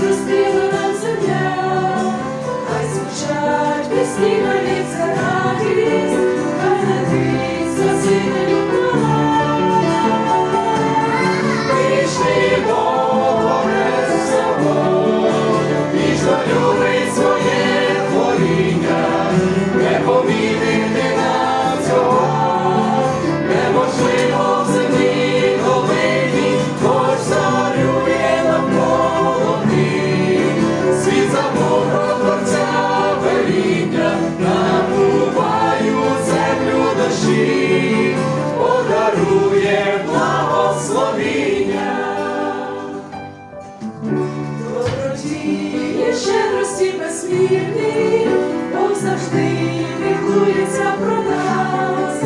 Зростила нам земля, хай звучать пісні, Щедрості безмірні, Бог завжди піклується про нас,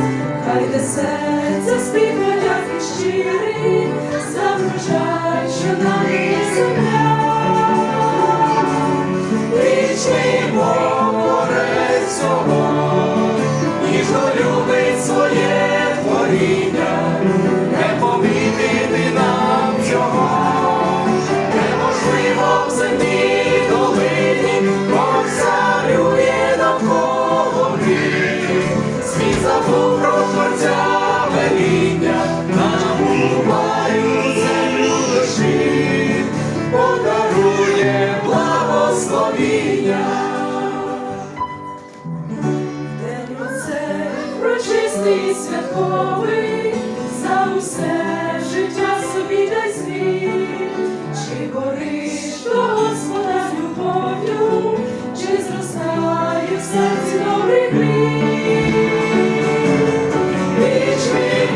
хай де серце співає і щирий, за врожай, що нам є земля. Вічний Бог всього, День оцей прочистий святковий, за усе життя собі дай звіт, чи гориш до любов'ю, чи зростає в серці добрий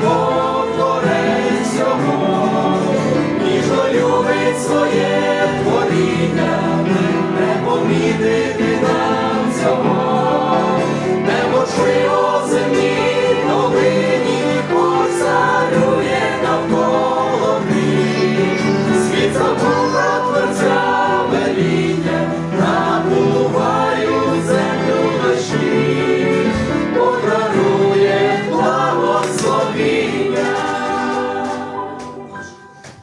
Бог творець всього, ніжно любить своє Yeah.